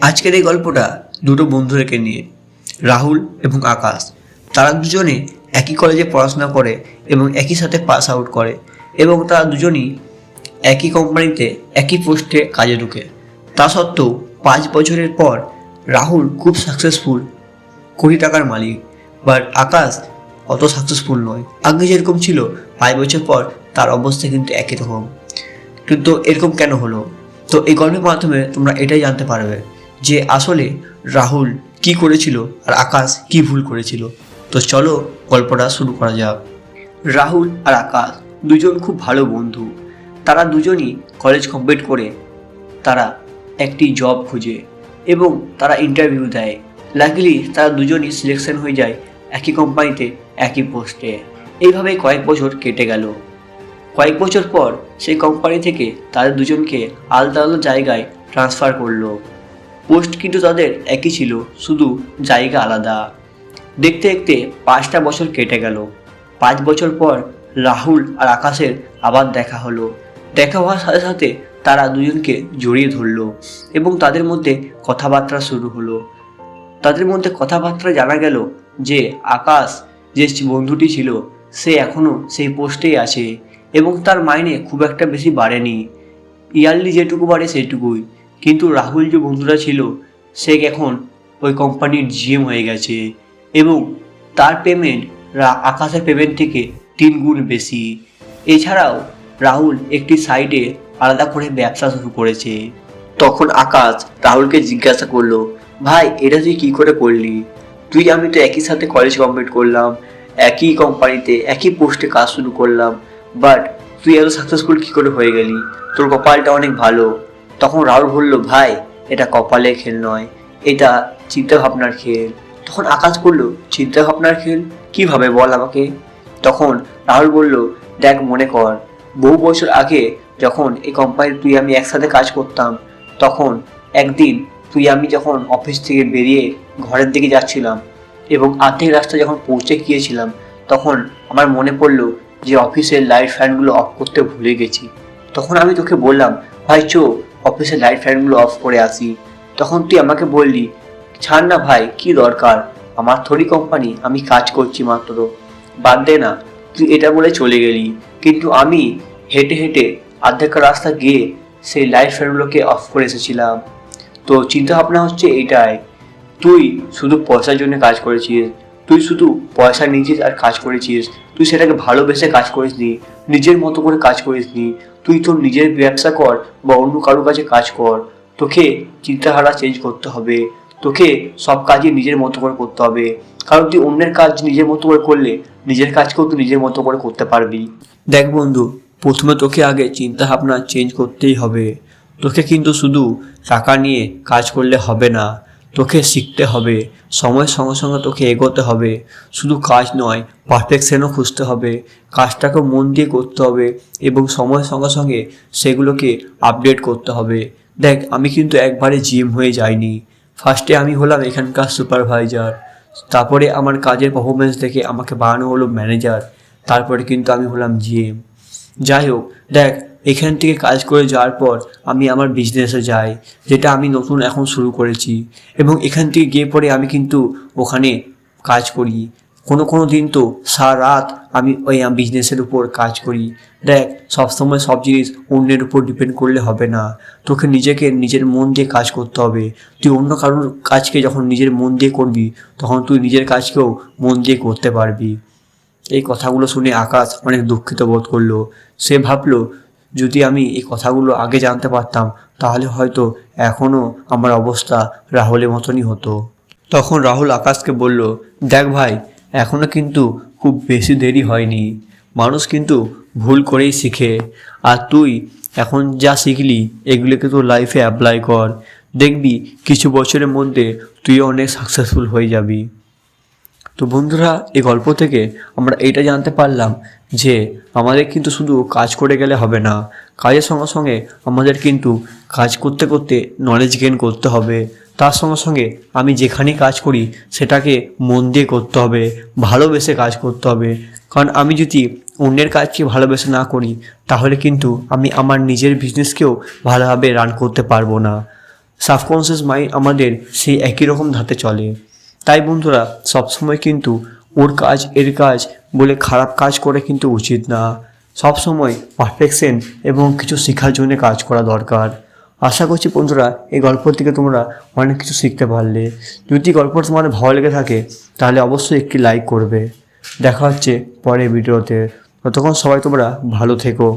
আজকের এই গল্পটা দুটো বন্ধুদেরকে নিয়ে, রাহুল এবং আকাশ। তারা দুজনে একই কলেজে পড়াশোনা করে এবং একই সাথে পাস আউট করে এবং তারা দুজনই একই কোম্পানিতে একই পোস্টে কাজে ঢুকে। তা সত্ত্বেও পাঁচ বছরের পর রাহুল খুব সাকসেসফুল কোটি টাকার মালিক বাট আকাশ অত সাকসেসফুল নয়। আগে যেরকম ছিল, পাঁচ বছর পর তার অবস্থা কিন্তু একই রকম। কিন্তু এরকম কেন হলো? তো এই গল্পের মাধ্যমে তোমরা এটাই জানতে পারবে। যে আসলে রাহুল কি করেছিল আর আকাশ কি ভুল করেছিল। তো চলো গল্পটা শুরু করা যাক। রাহুল আর আকাশ দুজন খুব ভালো বন্ধু। তারা দুজনই কলেজ কমপ্লিট করে তারা একটি জব খুঁজে এবং তারা ইন্টারভিউ দেয়। লাকিলি তারা দুজনই সিলেকশন হয়ে যায় একই কোম্পানিতে একই পোস্টে এইভাবে কয়েক বছর কেটে গেল। কয়েক বছর পর সেই কোম্পানি থেকে তাদের দুজনকে আলাদা আলাদা জায়গায় ট্রান্সফার করল। পোস্ট কিন্তু তাদের একই ছিল, শুধু জায়গা আলাদা। দেখতে দেখতে পাঁচটা বছর কেটে গেল। পাঁচ বছর পর রাহুল আর আকাশের আবার দেখা হলো। দেখা হওয়ার সাথে সাথে তারা দুজনকে জড়িয়ে ধরলো এবং তাদের মধ্যে কথাবার্তা শুরু হলো। তাদের মধ্যে কথাবার্তা জানা গেল যে আকাশ যে বন্ধুটি ছিল, সে এখনও সেই পোস্টেই আছে এবং তার মাইনে খুব একটা বেশি বাড়েনি। ইয়ারলি যেটুকু বাড়ে সেইটুকুই। কিন্তু রাহুল যে বন্ধুরা ছিল, সে এখন ওই কোম্পানির জিএম হয়ে গেছে এবং তার পেমেন্ট আকাশের পেমেন্ট থেকে তিন গুণ বেশি। এছাড়াও রাহুল একটি সাইডে আলাদা করে ব্যবসা শুরু করেছে। তখন আকাশ রাহুলকে জিজ্ঞাসা করল, ভাই, এটা তুই কী করে করলি? তুই, আমি তো একই সাথে কলেজ কমপ্লিট করলাম, একই কোম্পানিতে একই পোস্টে কাজ শুরু করলাম বাট তুই এত সাকসেসফুল কী করে হয়ে গেলি? তোর কপালটা অনেক ভালো। তখন রাহুল বলল, ভাই, এটা কপালের খেল নয়, এটা চিন্তা ভাবনার খেল। তখন আকাশ বলল চিন্তা ভাবনার খেল? কীভাবে বল আমাকে? তখন রাহুল বলল, দেখ, মনে কর, বহু বছর আগে যখন এই কোম্পানি তুই আমি একসাথে কাজ করতাম, তখন একদিন তুই আমি যখন অফিস থেকে বেরিয়ে ঘরের দিকে যাচ্ছিলাম এবং আর্ধেক রাস্তা যখন পৌঁছে গিয়েছিলাম, তখন আমার মনে পড়ল যে অফিসের লাইট ফ্যানগুলো অফ করতে ভুলে গেছি। তখন আমি তোকে বললাম, ভাই, চো অফিসের লাইট ফ্যানগুলো অফ করে আসি তখন তুই আমাকে বললি, ছাড় না ভাই, কি দরকার? আমার থরি কোম্পানি আমি কাজ করছি মাত্র। বাদ দে না, তুই এটা বলে চলে গেলি। কিন্তু আমি হেঁটে হেঁটে অর্ধেক রাস্তা গিয়ে সেই লাইট ফ্যানগুলোকে অফ করে এসেছিলাম। তো চিন্তা ভাবনা হচ্ছে এইটাই, তুই শুধু পয়সার জন্য কাজ করেছিস, তুই শুধু পয়সা নিয়েছিস আর কাজ করেছিস, তুই সেটাকে ভালোবেসে কাজ করিসনি, নিজের মতো করে কাজ করিসনি তুই তোর নিজের ব্যবসা কর বা অন্য কারোর কাছে কাজ কর। তোকে চিন্তাধারা চেঞ্জ করতে হবে। তোকে সব কাজই নিজের মতো করে করতে হবে। কারণ তুই অন্যের কাজ নিজের মতো করে করলে নিজের কাজকেও তুই নিজের মতো করে করতে পারবি। দেখ বন্ধু, প্রথমে তোকে আগে চিন্তা ভাবনা চেঞ্জ করতেই হবে। তোকে কিন্তু শুধু টাকা নিয়ে কাজ করলে হবে না। তোকে শিখতে হবে। সময়ের সঙ্গে সঙ্গে তোকে এগোতে হবে। শুধু কাজ নয় পারফেকশনও খুঁজতে হবে। কাজটাকে মন দিয়ে করতে হবে এবং সময়ের সঙ্গে সঙ্গে সেগুলোকে আপডেট করতে হবে। দেখ, আমি কিন্তু একবারে জিএম হয়ে যাইনি। ফার্স্টে আমি হলাম এখানকার সুপারভাইজার তারপরে আমার কাজের পারফরমেন্স দেখে আমাকে বানানো হলো ম্যানেজার তারপরে কিন্তু আমি হলাম জিএম যাই হোক, দেখ এখান থেকে কাজ করে যাওয়ার পর আমি আমার বিজনেসে যাই, যেটা আমি নতুন এখন শুরু করেছি। এবং এখান থেকে গিয়ে পরে আমি কিন্তু ওখানে কাজ করি। কোনো কোনো দিন তো সারা রাত আমি ওই বিজনেসের উপর কাজ করি। দেখ, সবসময় সব জিনিস অন্যের উপর ডিপেন্ড করলে হবে না। তোকে নিজেকে নিজের মন দিয়ে কাজ করতে হবে। তুই অন্য কারোর কাজকে যখন নিজের মন দিয়ে করবি, তখন তুই নিজের কাজকেও মন দিয়ে করতে পারবি। এই কথাগুলো শুনে আকাশ অনেক দুঃখিত বোধ করল। সে ভাবলো যদি আমি এই কথাগুলো আগে জানতে পারতাম, তাহলে হয়তো এখনও আমার অবস্থা রাহুলের মতনই হতো। তখন রাহুল আকাশকে বলল, দেখ ভাই এখনও কিন্তু খুব বেশি দেরি হয়নি। মানুষ কিন্তু ভুল করেই শিখে। আর তুই এখন যা শিখলি, এগুলোকে তো লাইফে অ্যাপ্লাই কর। দেখবি, কিছু বছরের মধ্যে তুইও অনেক সাকসেসফুল হয়ে যাবি। তো বন্ধুরা, এই গল্প থেকে আমরা এইটা জানতে পারলাম যে আমাদের কিন্তু শুধু কাজ করে গেলে হবে না, কাজের সঙ্গে সঙ্গে আমাদের কিন্তু কাজ করতে করতে নলেজ গেন করতে হবে। তার সঙ্গে সঙ্গে আমি যেখানেই কাজ করি, সেটাকে মন দিয়ে করতে হবে, ভালোবেসে কাজ করতে হবে। কারণ আমি যদি অন্যের কাজকে ভালোবেসে না করি, তাহলে কিন্তু আমি আমার নিজের বিজনেসকেও ভালোভাবে রান করতে পারব না। সাবকনসিয়াস মাইন্ড আমাদের সেই একই রকম ধাতে চলে। তাই বন্ধুরা, সবসময় কিন্তু ওর কাজ, এর কাজ বলে খারাপ কাজ করে কিন্তু উচিত না। সবসময় পারফেকশন এবং কিছু শেখার জন্য কাজ করা দরকার। আশা করছি বন্ধুরা, এই গল্প থেকে তোমরা অনেক কিছু শিখতে পারলে। যদি গল্পটা তোমাদের ভালো লেগে থাকে, তাহলে অবশ্যই একটি লাইক করবে। দেখা হচ্ছে পরের ভিডিওতে ততক্ষণ সবাই তোমরা ভালো থেকো।